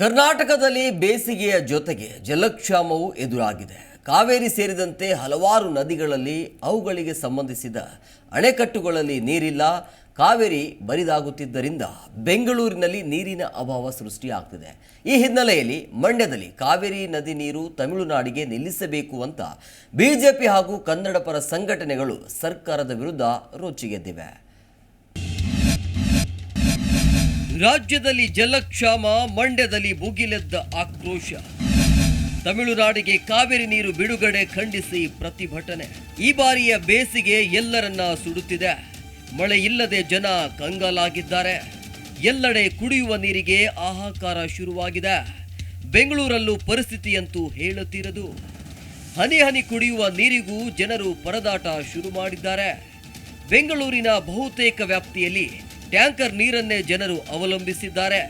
ಕರ್ನಾಟಕದಲ್ಲಿ ಬೇಸಿಗೆಯ ಜೊತೆಗೆ ಜಲಕ್ಷಾಮವು ಎದುರಾಗಿದೆ. ಕಾವೇರಿ ಸೇರಿದಂತೆ ಹಲವಾರು ನದಿಗಳಲ್ಲಿ ಅವುಗಳಿಗೆ ಸಂಬಂಧಿಸಿದ ಅಣೆಕಟ್ಟುಗಳಲ್ಲಿ ನೀರಿಲ್ಲ. ಕಾವೇರಿ ಬರಿದಾಗುತ್ತಿದ್ದರಿಂದ ಬೆಂಗಳೂರಿನಲ್ಲಿ ನೀರಿನ ಅಭಾವ ಸೃಷ್ಟಿಯಾಗ್ತಿದೆ. ಈ ಹಿನ್ನೆಲೆಯಲ್ಲಿ ಮಂಡ್ಯದಲ್ಲಿ ಕಾವೇರಿ ನದಿ ನೀರು ತಮಿಳುನಾಡಿಗೆ ನಿಲ್ಲಿಸಬೇಕು ಅಂತ ಬಿಜೆಪಿ ಹಾಗೂ ಕನ್ನಡ ಪರ ಸಂಘಟನೆಗಳು ಸರ್ಕಾರದ ವಿರುದ್ಧ ರೋಚಿಗೆದ್ದಿವೆ ರಾಜ್ಯದಲ್ಲಿ ಜಲಕ್ಷಾಮ, ಮಂಡ್ಯದಲ್ಲಿ ಭುಗಿಲೆದ್ದ ಆಕ್ರೋಶ. ತಮಿಳುನಾಡಿಗೆ ಕಾವೇರಿ ನೀರು ಬಿಡುಗಡೆ ಖಂಡಿಸಿ ಪ್ರತಿಭಟನೆ. ಈ ಬಾರಿಯ ಬೇಸಿಗೆ ಎಲ್ಲರನ್ನ ಸುಡುತ್ತಿದೆ. ಮಳೆ ಇಲ್ಲದೆ ಜನ ಕಂಗಾಲಾಗಿದ್ದಾರೆ. ಎಲ್ಲೆಡೆ ಕುಡಿಯುವ ನೀರಿಗೆ ಆಹಾಕಾರ ಶುರುವಾಗಿದೆ. ಬೆಂಗಳೂರಲ್ಲೂ ಪರಿಸ್ಥಿತಿಯಂತೂ ಹೇಳುತ್ತಿರದು. ಹನಿ ಹನಿ ಕುಡಿಯುವ ನೀರಿಗೂ ಜನರು ಪರದಾಟ ಶುರು ಮಾಡಿದ್ದಾರೆ. ಬೆಂಗಳೂರಿನ ಬಹುತೇಕ ವ್ಯಾಪ್ತಿಯಲ್ಲಿ ಟ್ಯಾಂಕರ್ ನೀರನ್ನೇ ಜನರು ಅವಲಂಬಿಸಿದ್ದಾರೆ.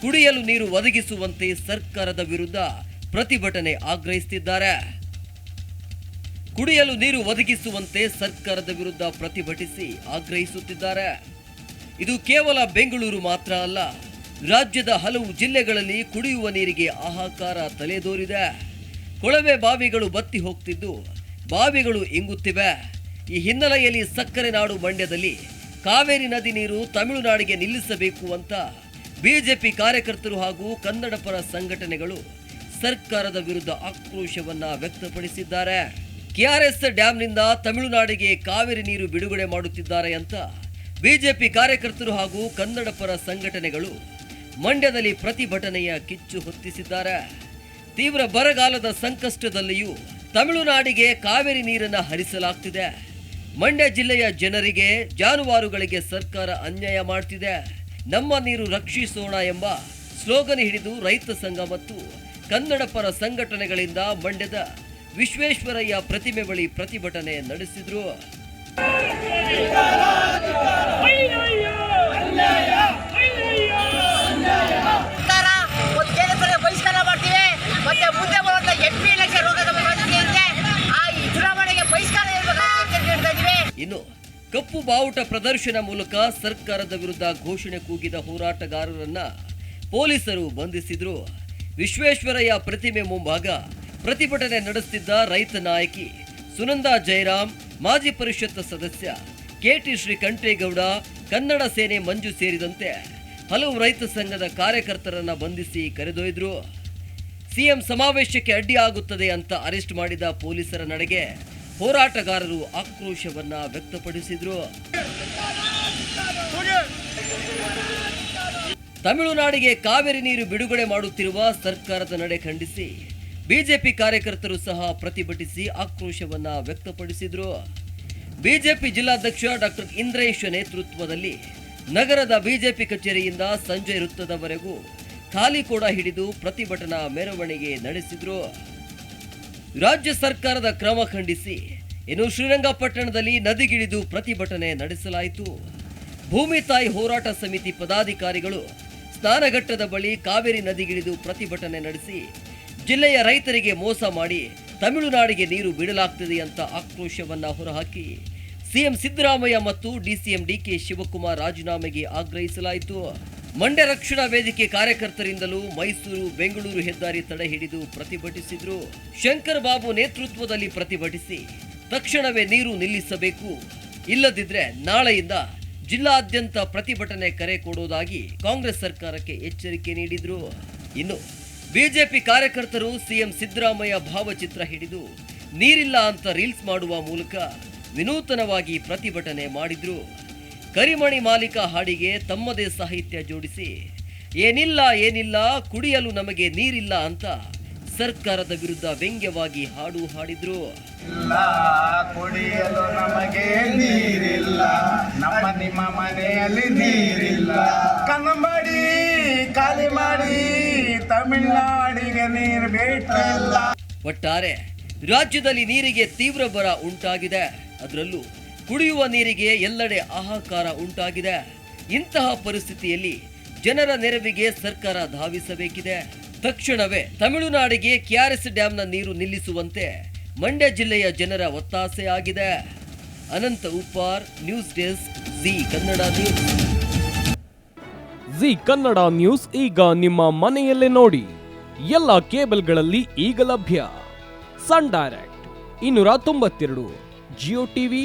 ಕುಡಿಯಲು ನೀರು ಒದಗಿಸುವಂತೆ ಸರ್ಕಾರದ ವಿರುದ್ಧ ಪ್ರತಿಭಟನೆ ಆಗ್ರಹಿಸುತ್ತಿದ್ದಾರೆ. ಕುಡಿಯಲು ನೀರು ಒದಗಿಸುವಂತೆ ಸರ್ಕಾರದ ವಿರುದ್ಧ ಪ್ರತಿಭಟಿಸಿ ಆಗ್ರಹಿಸುತ್ತಿದ್ದಾರೆ. ಇದು ಕೇವಲ ಬೆಂಗಳೂರು ಮಾತ್ರ ಅಲ್ಲ, ರಾಜ್ಯದ ಹಲವು ಜಿಲ್ಲೆಗಳಲ್ಲಿ ಕುಡಿಯುವ ನೀರಿಗೆ ಹಾಹಾಕಾರ ತಲೆದೋರಿದೆ. ಕೊಳವೆ ಬಾವಿಗಳು ಬತ್ತಿ ಹೋಗ್ತಿದ್ದು, ಬಾವಿಗಳು ಇಂಗುತ್ತಿವೆ. ಈ ಹಿನ್ನೆಲೆಯಲ್ಲಿ ಸಕ್ಕರೆ ನಾಡು ಮಂಡ್ಯದಲ್ಲಿ ಕಾವೇರಿ ನದಿ ನೀರು ತಮಿಳುನಾಡಿಗೆ ನಿಲ್ಲಿಸಬೇಕು ಅಂತ ಬಿಜೆಪಿ ಕಾರ್ಯಕರ್ತರು ಹಾಗೂ ಕನ್ನಡ ಪರ ಸಂಘಟನೆಗಳು ಸರ್ಕಾರದ ವಿರುದ್ಧ ಆಕ್ರೋಶವನ್ನ ವ್ಯಕ್ತಪಡಿಸಿದ್ದಾರೆ. ಕೆಆರ್ಎಸ್ ಡ್ಯಾಂನಿಂದ ತಮಿಳುನಾಡಿಗೆ ಕಾವೇರಿ ನೀರು ಬಿಡುಗಡೆ ಮಾಡುತ್ತಿದ್ದಾರೆ ಅಂತ ಬಿಜೆಪಿ ಕಾರ್ಯಕರ್ತರು ಹಾಗೂ ಕನ್ನಡ ಪರ ಸಂಘಟನೆಗಳು ಮಂಡ್ಯದಲ್ಲಿ ಪ್ರತಿಭಟನೆಯ ಕಿಚ್ಚು ಹೊತ್ತಿಸಿದ್ದಾರೆ. ತೀವ್ರ ಬರಗಾಲದ ಸಂಕಷ್ಟದಲ್ಲಿಯೂ ತಮಿಳುನಾಡಿಗೆ ಕಾವೇರಿ ನೀರನ್ನು ಹರಿಸಲಾಗ್ತಿದೆ. ಮಂಡ್ಯ ಜಿಲ್ಲೆಯ ಜನರಿಗೆ ಜಾನುವಾರುಗಳಿಗೆ ಸರ್ಕಾರ ಅನ್ಯಾಯ ಮಾಡ್ತಿದೆ. ನಮ್ಮ ನೀರು ರಕ್ಷಿಸೋಣ ಎಂಬ ಸ್ಲೋಗನ್ ಹಿಡಿದು ರೈತ ಸಂಘ ಮತ್ತು ಕನ್ನಡ ಪರ ಸಂಘಟನೆಗಳಿಂದ ಮಂಡ್ಯದ ವಿಶ್ವೇಶ್ವರಯ್ಯ ಪ್ರತಿಮೆ ಬಳಿ ಪ್ರತಿಭಟನೆ ನಡೆಸಿದ್ರು. ಇನ್ನು ಕಪ್ಪು ಬಾವುಟ ಪ್ರದರ್ಶನ ಮೂಲಕ ಸರ್ಕಾರದ ವಿರುದ್ಧ ಘೋಷಣೆ ಕೂಗಿದ ಹೋರಾಟಗಾರರನ್ನ ಪೊಲೀಸರು ಬಂಧಿಸಿದ್ರು. ವಿಶ್ವೇಶ್ವರಯ್ಯ ಪ್ರತಿಮೆ ಮುಂಭಾಗ ಪ್ರತಿಭಟನೆ ನಡೆಸುತ್ತಿದ್ದ ರೈತ ನಾಯಕಿ ಸುನಂದಾ ಜಯರಾಮ್, ಮಾಜಿ ಪರಿಷತ್ ಸದಸ್ಯ ಕೆಟಿ ಶ್ರೀಕಂಠೇಗೌಡ, ಕನ್ನಡ ಸೇನೆ ಮಂಜು ಸೇರಿದಂತೆ ಹಲವು ರೈತ ಸಂಘದ ಕಾರ್ಯಕರ್ತರನ್ನ ಬಂಧಿಸಿ ಕರೆದೊಯ್ದರು. ಸಿಎಂ ಸಮಾವೇಶಕ್ಕೆ ಅಡ್ಡಿಯಾಗುತ್ತದೆ ಅಂತ ಅರೆಸ್ಟ್ ಮಾಡಿದ ಪೊಲೀಸರ ನಡೆಗೆ ಹೋರಾಟಗಾರರು ಆಕ್ರೋಶವನ್ನ ವ್ಯಕ್ತಪಡಿಸಿದ್ರು. ತಮಿಳುನಾಡಿಗೆ ಕಾವೇರಿ ನೀರು ಬಿಡುಗಡೆ ಮಾಡುತ್ತಿರುವ ಸರ್ಕಾರದ ನಡೆ ಖಂಡಿಸಿ, ಬಿಜೆಪಿ ಕಾರ್ಯಕರ್ತರು ಸಹ ಪ್ರತಿಭಟಿಸಿ ಆಕ್ರೋಶವನ್ನ ವ್ಯಕ್ತಪಡಿಸಿದ್ರು. ಬಿಜೆಪಿ ಜಿಲ್ಲಾಧ್ಯಕ್ಷ ಡಾಕ್ಟರ್ ಇಂದ್ರೇಶ್ ನೇತೃತ್ವದಲ್ಲಿ ನಗರದ ಬಿಜೆಪಿ ಕಚೇರಿಯಿಂದ ಸಂಜೆ ವೃತ್ತದವರೆಗೂ ಖಾಲಿ ಕೂಡ ಹಿಡಿದು ಪ್ರತಿಭಟನಾ ಮೆರವಣಿಗೆ ನಡೆಸಿದ್ರು. ರಾಜ್ಯ ಸರ್ಕಾರದ ಕ್ರಮ ಖಂಡಿಸಿ ಇನ್ನು ಶ್ರೀರಂಗಪಟ್ಟಣದಲ್ಲಿ ನದಿಗಿಳಿದು ಪ್ರತಿಭಟನೆ ನಡೆಸಲಾಯಿತು. ಭೂಮಿ ತಾಯಿ ಹೋರಾಟ ಸಮಿತಿ ಪದಾಧಿಕಾರಿಗಳು ಸ್ನಾನಘಟ್ಟದ ಬಳಿ ಕಾವೇರಿ ನದಿಗಿಳಿದು ಪ್ರತಿಭಟನೆ ನಡೆಸಿ ಜಿಲ್ಲೆಯ ರೈತರಿಗೆ ಮೋಸ ಮಾಡಿ ತಮಿಳುನಾಡಿಗೆ ನೀರು ಬಿಡಲಾಗ್ತದೆ ಅಂತ ಆಕ್ರೋಶವನ್ನ ಹೊರಹಾಕಿ ಸಿಎಂ ಸಿದ್ದರಾಮಯ್ಯ ಮತ್ತು ಡಿಸಿಎಂ ಡಿಕೆ ಶಿವಕುಮಾರ್ ರಾಜೀನಾಮೆಗೆ ಆಗ್ರಹಿಸಲಾಯಿತು. ಮಂಡ್ಯ ರಕ್ಷಣಾ ವೇದಿಕೆ ಕಾರ್ಯಕರ್ತರಿಂದಲೂ ಮೈಸೂರು ಬೆಂಗಳೂರು ಹೆದ್ದಾರಿ ತಡೆ ಹಿಡಿದು ಪ್ರತಿಭಟಿಸಿದ್ರು. ಶಂಕರ್ ಬಾಬು ನೇತೃತ್ವದಲ್ಲಿ ಪ್ರತಿಭಟಿಸಿ ತಕ್ಷಣವೇ ನೀರು ನಿಲ್ಲಿಸಬೇಕು. ಇಲ್ಲದಿದ್ರೆ ನಾಳೆಯಿಂದ ಜಿಲ್ಲಾದ್ಯಂತ ಪ್ರತಿಭಟನೆ ಕರೆ ಕೊಡುವುದಾಗಿ ಕಾಂಗ್ರೆಸ್ ಸರ್ಕಾರಕ್ಕೆ ಎಚ್ಚರಿಕೆ ನೀಡಿದ್ರು. ಇನ್ನು ಬಿಜೆಪಿ ಕಾರ್ಯಕರ್ತರು ಸಿಎಂ ಸಿದ್ದರಾಮಯ್ಯ ಭಾವಚಿತ್ರ ಹಿಡಿದು ನೀರಿಲ್ಲ ಅಂತ ರೀಲ್ಸ್ ಮಾಡುವ ಮೂಲಕ ವಿನೂತನವಾಗಿ ಪ್ರತಿಭಟನೆ ಮಾಡಿದ್ರು. ಕರಿಮಣಿ ಮಾಲೀಕ ಹಾಡಿಗೆ ತಮ್ಮದೇ ಸಾಹಿತ್ಯ ಜೋಡಿಸಿ ಏನಿಲ್ಲ ಏನಿಲ್ಲ ಕುಡಿಯಲು ನಮಗೆ ನೀರಿಲ್ಲ ಅಂತ ಸರ್ಕಾರದ ವಿರುದ್ಧ ವ್ಯಂಗ್ಯವಾಗಿ ಹಾಡು ಹಾಡಿದ್ರು. ಕುಡಿಯಲು ನಮಗೆ ನೀರಿಲ್ಲ ನಮ್ಮ ನಿಮ್ಮ ಮನೆಯಲ್ಲಿ ನೀರಿಲ್ಲ. ಕನ್ನಂಬಾಡಿ ಖಾಲಿ ಮಾಡಿ ತಮಿಳ್ನಾಡಿಗೆ ನೀರು ಬೇಕಿಲ್ಲ. ಒಟ್ಟಾರೆ ರಾಜ್ಯದಲ್ಲಿ ನೀರಿಗೆ ತೀವ್ರ ಬರ ಉಂಟಾಗಿದೆ. ಅದರಲ್ಲೂ ಕುಡಿಯುವ ನೀರಿಗೆ ಎಲ್ಲೆಡೆ ಆಹಾಕಾರ ಉಂಟಾಗಿದೆ. ಇಂತಹ ಪರಿಸ್ಥಿತಿಯಲ್ಲಿ ಜನರ ನೆರವಿಗೆ ಸರ್ಕಾರ ಧಾವಿಸಬೇಕಿದೆ. ತಕ್ಷಣವೇ ತಮಿಳುನಾಡಿಗೆ ಕೆಆರ್ಎಸ್ ಡ್ಯಾಂನ ನೀರು ನಿಲ್ಲಿಸುವಂತೆ ಮಂಡ್ಯ ಜಿಲ್ಲೆಯ ಜನರ ಒತ್ತಾಸೆ ಆಗಿದೆ. Anant Uppar, news desk, Zee Kannada news. Zee Kannada news ಈಗ ನಿಮ್ಮ ಮನೆಯಲ್ಲೇ ನೋಡಿ. ಎಲ್ಲ ಕೇಬಲ್ಗಳಲ್ಲಿ ಈಗ ಲಭ್ಯ. ಸನ್ ಡೈರೆಕ್ಟ್, ಇನ್ನೂರ ತೊಂಬತ್ತೆರಡು, ಜಿಯೋ ಟಿವಿ